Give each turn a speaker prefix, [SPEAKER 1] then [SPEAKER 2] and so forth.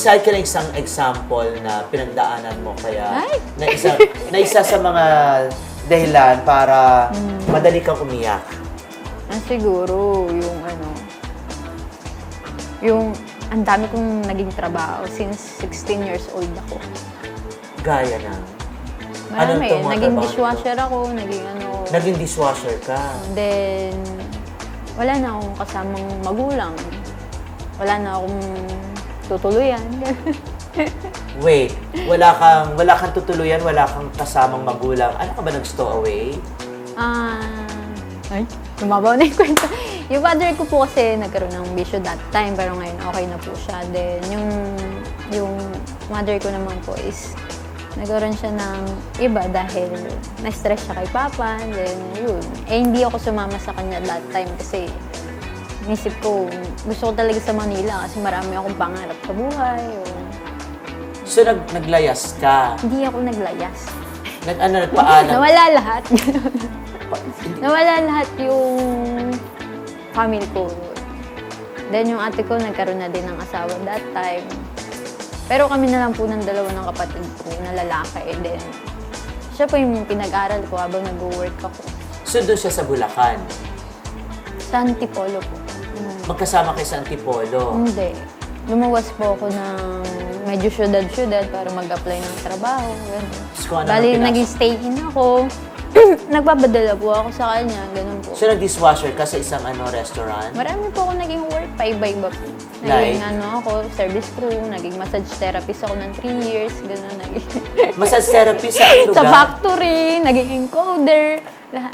[SPEAKER 1] Aside ka ng isang example na pinagdaanan mo kaya
[SPEAKER 2] Ay!
[SPEAKER 1] na isa, na isa sa mga dahilan para
[SPEAKER 2] Hmm.
[SPEAKER 1] madali kang umiyak.
[SPEAKER 2] Ah, siguro, yung ano, yung ang dami kong naging trabaho since 16 years old ako.
[SPEAKER 1] Gaya na.
[SPEAKER 2] Marami.
[SPEAKER 1] Anong itong mga
[SPEAKER 2] naging dishwasher ako, naging ano.
[SPEAKER 1] Naging dishwasher ka.
[SPEAKER 2] Then, wala na akong kasamang magulang. Wala na akong tutuluyan.
[SPEAKER 1] Wait, wala kang wala kang tutuluyan, wala kang kasamang magulang. Ano ka ba nag-stowaway?
[SPEAKER 2] Ah, ay, lumabaw na yung kwento. Yung father ko po kasi nagkaroon ng bisyo that time, pero ngayon okay na po siya. Then, yung, yung mother ko naman po is nagkaroon siya ng iba dahil na-stress siya kay Papa. Then, yun. Eh, hindi ako sumama sa kanya that time kasi nisip ko, gusto ko talaga sa Manila kasi marami akong pangarap sa buhay. Yun.
[SPEAKER 1] So nag naglayas ka.
[SPEAKER 2] Hindi ako naglayas.
[SPEAKER 1] Nag ano nagpaalam.
[SPEAKER 2] Nawala lahat. Nawala lahat yung family ko. Then yung ate ko nagkaroon na din ng asawa that time. Pero kami na lang po ng dalawa ng kapatid ko na lalaki. Then siya po yung pinag-aral ko habang nag-work ako.
[SPEAKER 1] So doon siya sa Bulacan.
[SPEAKER 2] Sa Antipolo po.
[SPEAKER 1] Magkasama kayo sa Antipolo.
[SPEAKER 2] Hindi. Lumuwas po ako ng medyo syudad-syudad para mag-apply ng trabaho. Ganun.
[SPEAKER 1] Tapos kung ano
[SPEAKER 2] Bali,
[SPEAKER 1] pinasok.
[SPEAKER 2] naging stay-in ako. Nagpapadala po ako sa kanya. Ganun po.
[SPEAKER 1] So nag-dishwasher ka sa isang ano restaurant?
[SPEAKER 2] Marami po ako naging work, paiba-iba po.
[SPEAKER 1] Like?
[SPEAKER 2] Naging ano ako, service crew, naging massage therapist ako ng 3 years, gano'n. Naging
[SPEAKER 1] Massage therapy sa ano
[SPEAKER 2] sa
[SPEAKER 1] lugar?
[SPEAKER 2] factory, naging encoder, lahat.